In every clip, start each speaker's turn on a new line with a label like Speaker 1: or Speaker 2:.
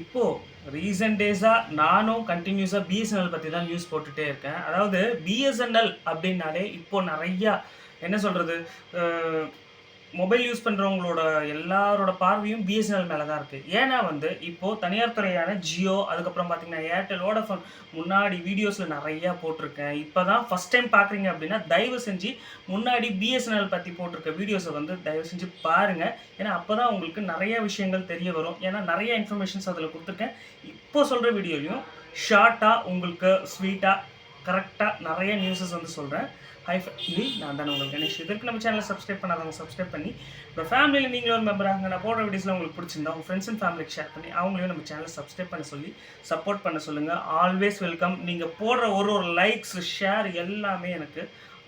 Speaker 1: இப்போது ரீசன்ட் டேஸாக நானும் கண்டினியூஸாக பிஎஸ்என்எல் பற்றி தான் நியூஸ் போட்டுகிட்டே இருக்கேன். அதாவது பிஎஸ்என்எல் அப்படின்னாலே இப்போது நிறையா என்ன சொல்கிறது மொபைல் யூஸ் பண்ணுறவங்களோட எல்லாரோட பார்வையும் பிஎஸ்என்எல் மேலே தான் இருக்குது ஏன்னா வந்து இப்போது தனியார் துறையான ஜியோ அதுக்கப்புறம் பார்த்தீங்கன்னா ஏர்டெல் ஓடஃபோன் முன்னாடி வீடியோஸில் நிறையா போட்டிருக்கேன். இப்போ தான் ஃபஸ்ட் டைம் பார்க்குறீங்க அப்படின்னா தயவு செஞ்சு முன்னாடி பிஎஸ்என்எல் பற்றி போட்டிருக்க வீடியோஸை வந்து தயவு செஞ்சு பாருங்கள் ஏன்னா அப்போ தான் உங்களுக்கு நிறைய விஷயங்கள் தெரிய வரும். ஏன்னா நிறைய இன்ஃபர்மேஷன்ஸ் அதில் கொடுத்துருக்கேன். இப்போ சொல்கிற வீடியோலையும் ஷார்ட்டாக உங்களுக்கு ஸ்வீட்டாக கரெக்டாக நிறைய நியூஸஸ் வந்து சொல்கிறேன் ஹை இது நான் தான் உங்களுக்கு கணேஷ். இதற்கு நம்ம சேனலை சப்ஸ்கிரைப் பண்ணாதவங்க சப்ஸ்கிரைப் பண்ணி அப்புறம் ஃபேமிலியில் நீங்களும் ஒரு மெம்பராக நான் போடுற வீடியோஸில் உங்களுக்கு பிடிச்சிருந்தா உங்கள் ஃப்ரெண்ட்ஸ் அண்ட் ஃபேமிலிக்கு ஷேர் பண்ணி அவங்களையும் நம்ம சேனலை சப்ஸ்கிரைப் பண்ண சொல்லி சப்போர்ட் பண்ண சொல்லுங்கள் ஆல்வேஸ் வெல்கம் நீங்கள் போடுற ஒரு ஒரு லைக்ஸ் ஷேர் எல்லாமே எனக்கு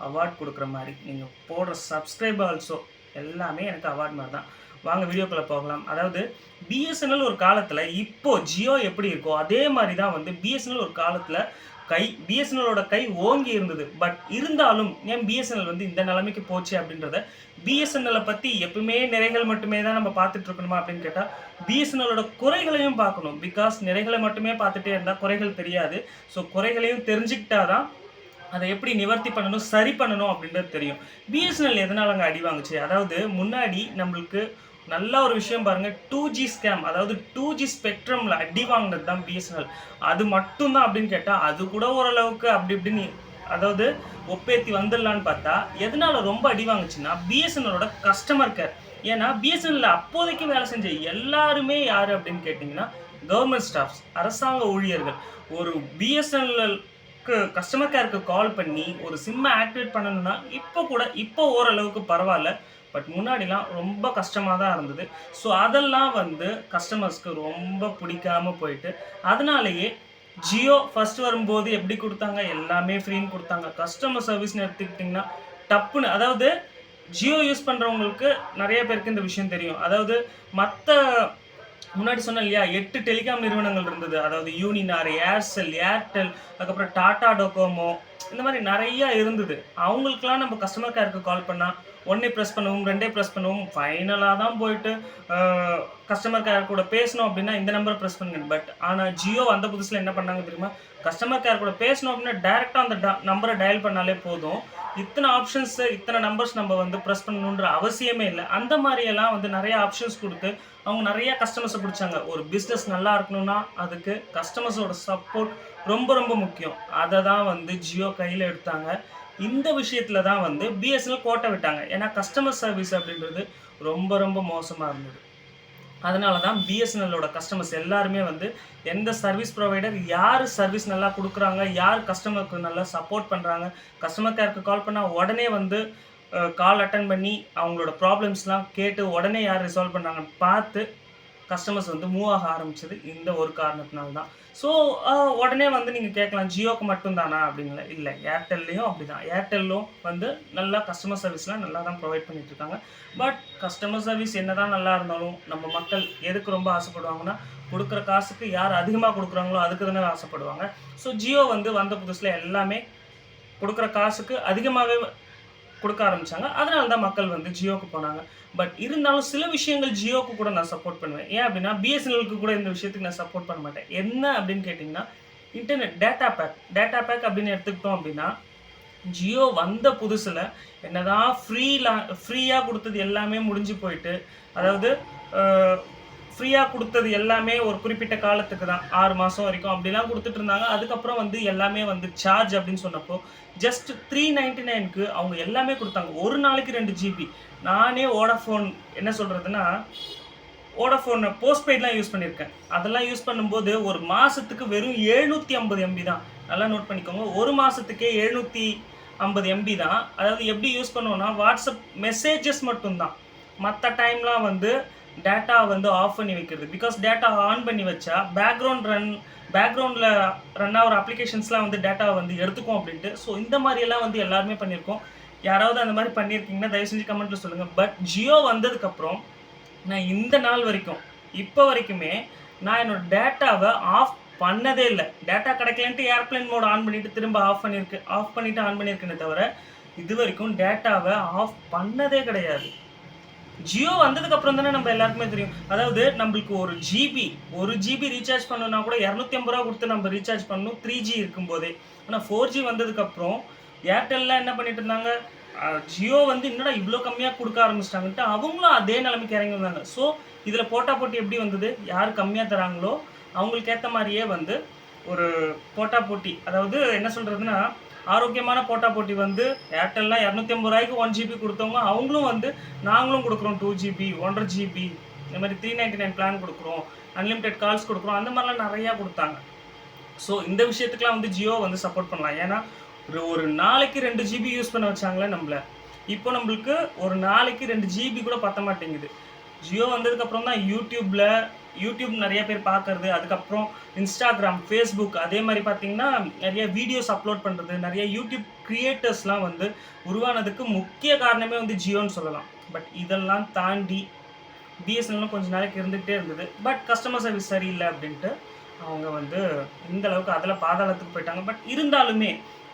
Speaker 1: அவார்ட் கொடுக்குற மாதிரி. நீங்கள் போடுற சப்ஸ்கிரைப் ஆல்சோ எல்லாமே எனக்கு அவார்ட் மாதிரி தான். வாங்க வீடியோக்குள்ளே போகலாம். அதாவது பிஎஸ்என்எல் ஒரு காலத்தில் இப்போது ஜியோ எப்படி இருக்கோ அதே மாதிரி தான் வந்து பிஎஸ்என்எல் ஒரு காலத்தில் கை பிஎஸ்என்எலோட கை ஓங்கி இருந்தது. பட் இருந்தாலும் ஏன் பிஎஸ்என்எல் வந்து இந்த நிலைமைக்கு போச்சு அப்படின்றத பிஎஸ்என்எல்லை பற்றி எப்பவுமே நிறைகள் மட்டுமே தான் நம்ம பார்த்துட்டு இருக்கணுமா அப்படின்னு கேட்டால் பிஎஸ்என்எலோட குறைகளையும் பார்க்கணும். பிகாஸ் நிறைகளை மட்டுமே பார்த்துட்டே இருந்தால் குறைகள் தெரியாது. ஸோ குறைகளையும் தெரிஞ்சுக்கிட்டா தான் அதை எப்படி நிவர்த்தி பண்ணணும் சரி பண்ணணும் அப்படின்றது தெரியும். பிஎஸ்என்எல் எதனாலங்க அடி வாங்குச்சு? அதாவது முன்னாடி நம்மளுக்கு நல்ல ஒரு விஷயம் பாருங்கள் டூ ஜி ஸ்கேம் அதாவது டூ ஜி ஸ்பெக்ட்ரமில் அடி வாங்கினது தான் பிஎஸ்என்எல் அது மட்டும்தான் அப்படின்னு கேட்டால் அது கூட ஓரளவுக்கு அப்படி இப்படின்னு அதாவது ஒப்பேத்தி வந்துடலான்னு பார்த்தா எதனால ரொம்ப அடி வாங்குச்சுன்னா பிஎஸ்என்எலோட கஸ்டமர் கேர் ஏன்னா பிஎஸ்என்எல்ல அப்போதைக்கு வேலை செஞ்ச எல்லாருமே யார் அப்படின்னு கேட்டிங்கன்னா கவர்மெண்ட் ஸ்டாஃப்ஸ் அரசாங்க ஊழியர்கள். ஒரு பிஎஸ்என்எல் கஸ்டமர் கேருக்கு கால் பண்ணி ஒரு சிம்மை ஆக்டிவேட் பண்ணணும்னா இப்போ கூட இப்போ ஓரளவுக்கு பரவாயில்ல. பட் முன்னாடிலாம் ரொம்ப கஷ்டமாக தான் இருந்தது. ஸோ அதெல்லாம் வந்து கஸ்டமர்ஸ்க்கு ரொம்ப பிடிக்காம போயிட்டு அதனாலேயே ஜியோ ஃபர்ஸ்ட் வரும்போது எப்படி கொடுத்தாங்க? எல்லாமே ஃப்ரீன்னு கொடுத்தாங்க. கஸ்டமர் சர்வீஸ்னு எடுத்துக்கிட்டிங்கன்னா டப்புன்னு அதாவது ஜியோ யூஸ் பண்ணுறவங்களுக்கு நிறைய பேருக்கு இந்த விஷயம் தெரியும். அதாவது மற்ற முன்னாடி சொன்னேன் இல்லையா எட்டு டெலிகாம் நிறுவனங்கள் இருந்தது. அதாவது யூனினார் ஏர்செல் ஏர்டெல் அதுக்கப்புறம் டாடா டொகோமோ இந்த மாதிரி நிறைய இருந்தது. அவங்களுக்குலாம் நம்ம கஸ்டமர் கேருக்கு கால் பண்ணால் ஒன்றே ப்ரெஸ் பண்ணுவோம் ரெண்டே ப்ரெஸ் பண்ணுவோம் ஃபைனலாக தான் போயிட்டு கஸ்டமர் கேர் கூட பேசணும் அப்படின்னா இந்த நம்பரை ப்ரெஸ் பண்ணுங்க. பட் ஆனால் ஜியோ வந்த புதுசில் என்ன பண்ணாங்க தெரியுமா? கஸ்டமர் கேர் கூட பேசணும் அப்படின்னா டேரெக்டாக அந்த நம்பரை டயல் பண்ணாலே போதும். இத்தனை ஆப்ஷன்ஸ் இத்தனை நம்பர்ஸ் நம்ம வந்து ப்ரெஸ் பண்ணணுன்ற அவசியமே இல்லை. அந்த மாதிரியெல்லாம் வந்து நிறைய ஆப்ஷன்ஸ் கொடுத்து அவங்க நிறைய கஸ்டமர்ஸை பிடிச்சாங்க. ஒரு பிஸ்னஸ் நல்லா இருக்கணும்னா அதுக்கு கஸ்டமர்ஸோட சப்போர்ட் ரொம்ப ரொம்ப முக்கியம். அதை தான் வந்து ஜியோ கையில் எடுத்தாங்க. இந்த விஷயத்தில் தான் வந்து பிஎஸ்என்எல் கோட்டை விட்டாங்க. ஏன்னா கஸ்டமர் சர்வீஸ் அப்படின்றது ரொம்ப ரொம்ப மோசமாக இருந்தது. அதனால தான் பிஎஸ்என்எல்லோட கஸ்டமர்ஸ் எல்லாருமே வந்து எந்த சர்வீஸ் ப்ரொவைடர் யார் சர்வீஸ் நல்லா கொடுக்குறாங்க யார் கஸ்டமருக்கு நல்லா சப்போர்ட் பண்ணுறாங்க கஸ்டமர் கேருக்கு கால் பண்ணால் உடனே வந்து கால் அட்டன் பண்ணி அவங்களோட ப்ராப்ளம்ஸ்லாம் கேட்டு உடனே யார் ரிசால்வ் பண்ணுறாங்கன்னு பார்த்து கஸ்டமர்ஸ் வந்து மூவ் ஆக ஆரம்பிச்சது இந்த ஒரு காரணத்தினால தான் ஸோ உடனே வந்து நீங்கள் கேட்கலாம் ஜியோக்கு மட்டும்தானா அப்படிங்களா இல்லை ஏர்டெல்லையும் அப்படி தான் ஏர்டெல்லும் வந்து நல்லா கஸ்டமர் சர்வீஸ்லாம் நல்லா தான் ப்ரொவைட் பண்ணிட்டு இருக்காங்க பட் கஸ்டமர் சர்வீஸ் என்ன தான் நல்லா இருந்தாலும் நம்ம மக்கள் எதுக்கு ரொம்ப ஆசைப்படுவாங்கன்னா கொடுக்குற காசுக்கு யார் அதிகமாக கொடுக்குறாங்களோ அதுக்கு தானே ஆசைப்படுவாங்க. ஸோ ஜியோ வந்து வந்த புதுசில் எல்லாமே கொடுக்குற காசுக்கு அதிகமாகவே கொடுக்க ஆரம்பித்தாங்க அதனால தான் மக்கள் வந்து ஜியோக்கு போனாங்க. பட் இருந்தாலும் சில விஷயங்கள் ஜியோக்கு கூட நான் சப்போர்ட் பண்ணுவேன். ஏன் அப்படின்னா பிஎஸ்என்எலுக்கு கூட இந்த விஷயத்துக்கு நான் சப்போர்ட் பண்ண மாட்டேன். என்ன அப்படின்னு கேட்டிங்கன்னா internet data pack data pack அப்படின்னு எடுத்துக்கிட்டோம் அப்படின்னா ஜியோ வந்த புதுசில் என்னதான் ஃப்ரீலா ஃப்ரீயாக கொடுத்தது எல்லாமே முடிஞ்சு போயிட்டு அதாவது ஃப்ரீயாக கொடுத்தது எல்லாமே ஒரு குறிப்பிட்ட காலத்துக்கு தான். ஆறு மாதம் வரைக்கும் அப்படிலாம் கொடுத்துட்டு இருந்தாங்க. அதுக்கப்புறம் வந்து எல்லாமே வந்து சார்ஜ் அப்படின்னு சொன்னப்போ ஜஸ்ட் த்ரீ நைன்டி நைனுக்கு அவங்க எல்லாமே கொடுத்தாங்க. ஒரு நாளைக்கு ரெண்டு ஜிபி நானே ஓடாஃபோன் என்ன சொல்கிறதுன்னா ஓடாஃபோனை போஸ்ட் பெய்ட்லாம் யூஸ் பண்ணியிருக்கேன். அதெல்லாம் யூஸ் பண்ணும்போது ஒரு மாதத்துக்கு வெறும் எழுநூற்றி ஐம்பது எம்பி தான். நல்லா நோட் பண்ணிக்கோங்க. ஒரு மாதத்துக்கே எழுநூற்றி ஐம்பது எம்பி தான். அதாவது எப்படி யூஸ் பண்ணுவோன்னா வாட்ஸ்அப் மெசேஜஸ் மட்டும்தான். மற்ற டைம்லாம் வந்து டேட்டா வந்து ஆஃப் பண்ணி வைக்கிறது. பிகாஸ் டேட்டா ஆன் பண்ணி வச்சா பேக்ரவுண்ட் ரன் பேக்ரவுண்டில் ரன் ஆகிற அப்ளிகேஷன்ஸ்லாம் வந்து டேட்டாவை வந்து எடுத்துக்கும் அப்படின்ட்டு. ஸோ இந்த மாதிரியெல்லாம் வந்து எல்லாருமே பண்ணியிருக்கோம். யாராவது அந்த மாதிரி பண்ணியிருக்கீங்கன்னா தயவு செஞ்சு கமெண்ட்டில் சொல்லுங்கள் பட் ஜியோ வந்ததுக்கப்புறம் நான் இந்த நாள் வரைக்கும் இப்போ வரைக்குமே நான் என்னோட டேட்டாவை ஆஃப் பண்ணதே இல்லை. டேட்டா கிடைக்கலன்ட்டு ஏர்ப்ளைன் மோட் ஆன் பண்ணிவிட்டு திரும்ப ஆஃப் பண்ணியிருக்கு ஆஃப் பண்ணிவிட்டு ஆன் பண்ணியிருக்கேனே தவிர இது வரைக்கும் டேட்டாவை ஆஃப் பண்ணதே கிடையாது. ஜியோ வந்ததுக்கு அப்புறம் தானே நம்ம எல்லாருக்குமே தெரியும். அதாவது நம்மளுக்கு ஒரு ஜிபி ஒரு ஜிபி ரீசார்ஜ் பண்ணணும்னா கூட இரநூத்தி ஐம்பது ரூபா கொடுத்து நம்ம ரீசார்ஜ் பண்ணணும். த்ரீ ஜி இருக்கும்போதே. ஆனால் ஃபோர் ஜி வந்ததுக்கு அப்புறம் ஏர்டெல்லாம் என்ன பண்ணிட்டு இருந்தாங்க? ஜியோ வந்து என்னடா இவ்வளோ கம்மியாக கொடுக்க ஆரம்பிச்சிட்டாங்கன்ட்டு அவங்களும் அதே நிலைமைக்கு இறங்கி வந்தாங்க. ஸோ இதில் போட்டா போட்டி எப்படி வந்தது? யார் கம்மியாக தராங்களோ அவங்களுக்கு ஏற்ற மாதிரியே வந்து ஒரு போட்டா போட்டி. அதாவது என்ன சொல்கிறதுனா ஆரோக்கியமான போட்டா போட்டி வந்து ஏர்டெல்லாம் இரநூத்தி ஐம்பது ரூபாய்க்கு ஒன் ஜிபி கொடுத்தவங்க அவங்களும் வந்து நாங்களும் கொடுக்குறோம் டூ ஜிபி ஒன்றரை ஜிபி இந்த மாதிரி த்ரீ நைன்டி நைன் பிளான் கொடுக்குறோம் அன்லிமிட்டெட் கால்ஸ் கொடுக்குறோம் அந்த மாதிரிலாம் நிறையா கொடுத்தாங்க. ஸோ இந்த விஷயத்துக்குலாம் வந்து ஜியோ வந்து சப்போர்ட் பண்ணலாம். ஏன்னா ஒரு ஒரு நாளைக்கு ரெண்டு ஜிபி யூஸ் பண்ண வச்சாங்களே நம்மள. இப்போ நம்மளுக்கு ஒரு நாளைக்கு ரெண்டு ஜிபி கூட பத்த மாட்டேங்குது. ஜியோ வந்ததுக்கப்புறம் தான் யூடியூப்பில் யூடியூப் நிறைய பேர் பார்க்குறது அதுக்கப்புறம் இன்ஸ்டாகிராம் ஃபேஸ்புக் அதே மாதிரி பார்த்தீங்கன்னா நிறைய வீடியோஸ் அப்லோட் பண்ணுறது நிறைய யூடியூப் கிரியேட்டர்ஸ்லாம் வந்து உருவானதுக்கு முக்கிய காரணமே வந்து ஜியோன்னு சொல்லலாம். பட் இதெல்லாம் தாண்டி பிஎஸ்என்எல்லும் கொஞ்ச நாளைக்கு இருந்துகிட்டே இருந்தது. பட் கஸ்டமர் சர்வீஸ் சரியில்லை அப்படின்ட்டு அவங்க வந்து இந்த அளவுக்கு அதில் பாதாளத்துக்கு போயிட்டாங்க. பட் இருந்தாலுமே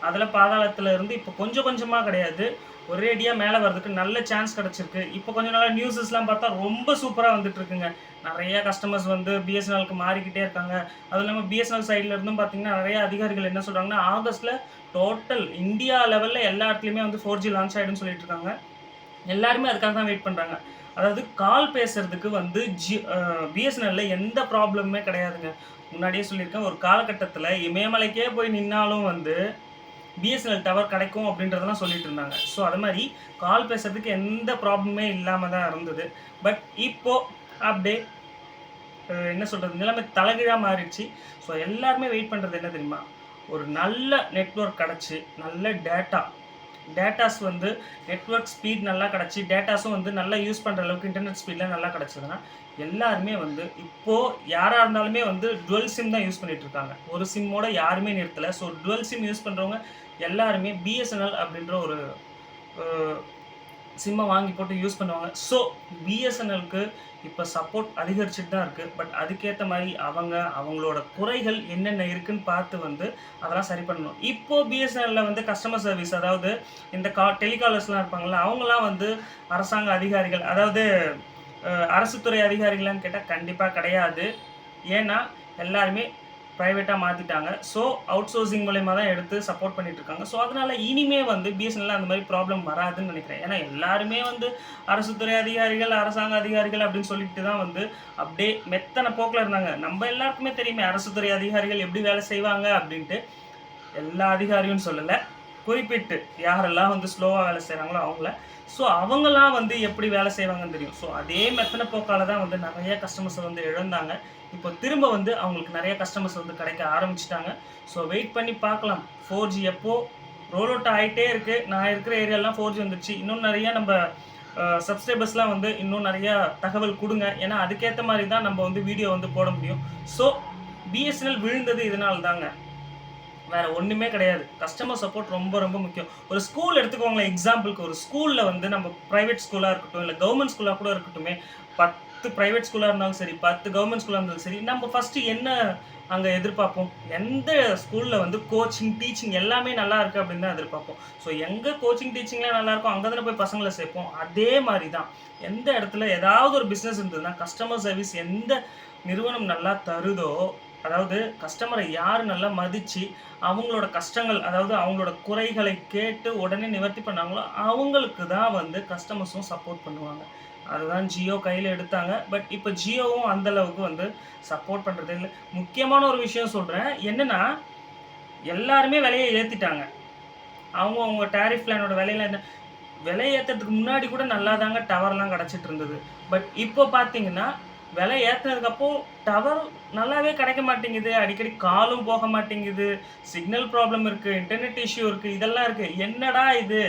Speaker 1: அதில் பாதாளத்தில் இருந்து இப்போ கொஞ்சம் கொஞ்சமாக கிடையாது. ஒரேடியாக மேலே வர்றதுக்கு நல்ல சான்ஸ் கிடச்சிருக்கு. இப்போ கொஞ்ச நாள் நியூஸஸ்லாம் பார்த்தா ரொம்ப சூப்பராக வந்துட்டுருக்குங்க நிறைய கஸ்டமர்ஸ் வந்து பிஎஸ்என்எலுக்கு மாறிக்கிட்டே இருக்காங்க. அதுவும் இல்லாமல் பிஎஸ்என்எல் சைடில் இருந்தும் பார்த்தீங்கன்னா நிறைய அதிகாரிகள் என்ன சொல்கிறாங்கன்னா ஆகஸ்ட்டில் டோட்டல் இந்தியா லெவலில் எல்லா இடத்துலையுமே வந்து ஃபோர் ஜி லான்ச் ஆகிடும்னு சொல்லிட்டு இருக்காங்க. எல்லாருமே அதுக்காக தான் வெயிட் பண்ணுறாங்க அதாவது கால் பேசுறதுக்கு வந்து ஜி பிஎஸ்என்எல்ல எந்த ப்ராப்ளமுமே கிடையாதுங்க. முன்னாடியே சொல்லியிருக்கேன் ஒரு காலகட்டத்தில் இமயமலைக்கே போய் நின்னாலும் வந்து பிஎஸ்என்எல் டவர் கிடைக்கும் அப்படின்றதெல்லாம் சொல்லிட்டு இருந்தாங்க. ஸோ அது மாதிரி கால் பேசுறதுக்கு எந்த ப்ராப்ளமே இல்லாமல் தான் இருந்தது. பட் இப்போ அப்படியே என்ன சொல்கிறது நிலைமை தலைகீழாக மாறிடுச்சு. ஸோ எல்லாருமே வெயிட் பண்ணுறது என்ன தெரியுமா? ஒரு நல்ல நெட்வொர்க் கிடச்சி நல்ல டேட்டா டேட்டாஸ் வந்து நெட்ஒர்க் ஸ்பீட் நல்லா கிடச்சி டேட்டாஸும் வந்து நல்லா யூஸ் பண்ணுற அளவுக்கு இன்டர்நெட் ஸ்பீட்லாம் நல்லா கிடச்சதுன்னா எல்லாருமே வந்து இப்போது யாராக இருந்தாலுமே வந்து டுவெல் சிம் தான் யூஸ் பண்ணிகிட்டு இருக்காங்க. ஒரு சிம்மோட யாருமே நிறுத்தலை. ஸோ டுவெல் சிம் யூஸ் பண்ணுறவங்க எல்லாருமே பிஎஸ்என்எல் அப்படின்ற ஒரு சிம்மை வாங்கி போட்டு யூஸ் பண்ணுவாங்க. ஸோ பிஎஸ்என்எல்க்கு இப்போ சப்போர்ட் அதிகரிச்சுட்டு தான் இருக்குது பட் அதுக்கேற்ற மாதிரி அவங்க அவங்களோட குறைகள் என்னென்ன இருக்குன்னு பார்த்து வந்து அதெல்லாம் சரி பண்ணணும். இப்போது பிஎஸ்என்எல்ல வந்து கஸ்டமர் சர்வீஸ் அதாவது இந்த கா டெலிகாலர்ஸ்லாம் இருப்பாங்கள்ல அவங்களாம் வந்து அரசாங்க அதிகாரிகள் அதாவது அரசுத்துறை அதிகாரிகளான்னு கேட்டால் கண்டிப்பாக கிடையாது. ஏன்னா எல்லாருமே ப்ரைவேட்டாக மாற்றிட்டாங்க ஸோ அவுட் சோர்சிங் மூலயமா தான் எடுத்து சப்போர்ட் பண்ணிட்டு இருக்காங்க ஸோ அதனால இனிமே வந்து பிஎஸ்என்எல் அந்த மாதிரி ப்ராப்ளம் வராதுன்னு நினைக்கிறேன். ஏன்னா எல்லாருமே வந்து அரசுத்துறை அதிகாரிகள் அரசாங்க அதிகாரிகள் அப்படின்னு சொல்லிட்டு தான் வந்து அப்படியே மெத்தனை போக்கில் இருந்தாங்க. நம்ம எல்லாருக்குமே தெரியுமே அரசுத்துறை அதிகாரிகள் எப்படி வேலை செய்வாங்க அப்படின்ட்டு. எல்லா அதிகாரியும் சொல்லலை. குறிப்பிட்டு யாரெல்லாம் வந்து ஸ்லோவாக வேலை செய்கிறாங்களோ அவங்கள. ஸோ அவங்களாம் வந்து எப்படி வேலை செய்வாங்கன்னு தெரியும். ஸோ அதே மெத்தனை போக்கால தான் வந்து நிறைய கஸ்டமர்ஸ் வந்து இழந்தாங்க. இப்போ திரும்ப வந்து அவங்களுக்கு நிறைய கஸ்டமர்ஸ் வந்து கிடைக்க ஆரம்பிச்சிட்டாங்க. ஸோ வெயிட் பண்ணி பார்க்கலாம். ஃபோர் ஜி எப்போ ரோல் அவுட் ஆகிட்டே இருக்குது நான் இருக்கிற ஏரியாலாம் ஃபோர் ஜி வந்துருச்சு. இன்னும் நிறைய நம்ம சப்ஸ்கிரைபர்ஸ்லாம் வந்து இன்னும் நிறையா தகவல் கொடுங்க. ஏன்னா அதுக்கேற்ற மாதிரி தான் நம்ம வந்து வீடியோ வந்து போட முடியும். ஸோ பிஎஸ்என்எல் விழுந்தது இதனால தாங்க வேற ஒண்ணுமே கிடையாது. கஸ்டமர் சப்போர்ட் ரொம்ப ரொம்ப முக்கியம். ஒரு ஸ்கூல் எடுத்துக்கோங்களேன் எக்ஸாம்பிளுக்கு ஒரு ஸ்கூல்ல வந்து நம்ம பிரைவேட் ஸ்கூலா இருக்கட்டும் இல்லை கவர்மெண்ட் ஸ்கூலா கூட இருக்கட்டுமே பத்து பிரைவேட் ஸ்கூலா இருந்தாலும் சரி பத்து கவர்மெண்ட் ஸ்கூலா இருந்தாலும் சரி நம்ம ஃபர்ஸ்ட் என்ன அங்க எதிர்பார்ப்போம்? எந்த ஸ்கூல்ல வந்து கோச்சிங் டீச்சிங் எல்லாமே நல்லா இருக்கு அப்படின்னு தான் எதிர்பார்ப்போம். ஸோ எங்க கோச்சிங் டீச்சிங்லாம் நல்லா இருக்கும் அங்கே தானே போய் பசங்களை சேர்ப்போம். அதே மாதிரி தான் எந்த இடத்துல ஏதாவது ஒரு பிஸ்னஸ் இருந்ததுன்னா கஸ்டமர் சர்வீஸ் எந்த நிறுவனம் நல்லா தருதோ அதாவது கஸ்டமரை யார் நல்லா மதித்து அவங்களோட கஷ்டங்கள் அதாவது அவங்களோட குறைகளை கேட்டு உடனே நிவர்த்தி பண்ணாங்களோ அவங்களுக்கு தான் வந்து கஸ்டமர்ஸும் சப்போர்ட் பண்ணுவாங்க. அதுதான் ஜியோ கையில் எடுத்தாங்க. பட் இப்போ ஜியோவும் அந்தளவுக்கு வந்து சப்போர்ட் பண்ணுறது இல்லை. முக்கியமான ஒரு விஷயம் சொல்கிறேன் என்னென்னா எல்லாருமே விலையை ஏற்றிட்டாங்க அவங்க அவங்க டேரிஃப் பிளானோட விலையில என்ன விலை ஏற்றுறதுக்கு முன்னாடி கூட நல்லா தாங்க டவர்லாம் கிடச்சிட்டு இருந்தது. பட் இப்போ பார்த்தீங்கன்னா விலை ஏற்றினதுக்கப்போ டவர் நல்லாவே கிடைக்க மாட்டேங்குது. அடிக்கடி காலும் போக மாட்டேங்குது. சிக்னல் ப்ராப்ளம் இருக்குது இன்டர்நெட் இஷ்யூ இருக்குது இதெல்லாம் இருக்குது என்னடா இது?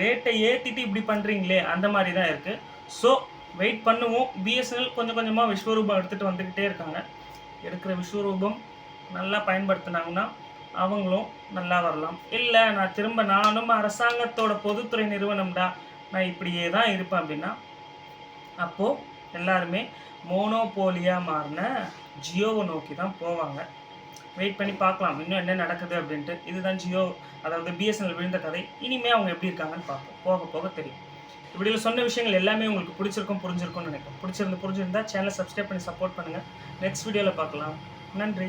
Speaker 1: ரேட்டை ஏற்றிட்டு இப்படி பண்ணுறீங்களே அந்த மாதிரி தான் இருக்குது ஸோ வெயிட் பண்ணுவோம் பிஎஸ்என்எல் கொஞ்சம் கொஞ்சமாக விஸ்வரூபம் எடுத்துகிட்டு வந்துக்கிட்டே இருக்காங்க. எடுக்கிற விஸ்வரூபம் நல்லா பயன்படுத்தினாங்கன்னா அவங்களும் நல்லா வரலாம். இல்லை நான் திரும்ப நானும் அரசாங்கத்தோட பொதுத்துறை நிறுவனம்டா நான் இப்படியே தான் இருப்பேன் அப்படின்னா அப்போது எல்லாருமே மோனோபோலியாக மாறின ஜியோவை நோக்கி தான் போவாங்க. வெயிட் பண்ணி பார்க்கலாம். இன்னும் என்ன நடக்குது அப்படின்ட்டு. இதுதான் ஜியோ அதாவது பிஎஸ்என்எல் விழுந்த கதை. இனிமேல் அவங்க எப்படி இருக்காங்கன்னு பார்ப்போம். போக போக தெரியும். இப்படியில் சொன்ன விஷயங்கள் எல்லாமே உங்களுக்கு பிடிச்சிருக்கும் புரிஞ்சிருக்கும்னு நினைக்கிறேன் பிடிச்சிருந்து புரிஞ்சிருந்தா சேனலை சப்ஸ்கிரைப் பண்ணி சப்போர்ட் பண்ணுங்கள் நெக்ஸ்ட் வீடியோவில் பார்க்கலாம். நன்றி.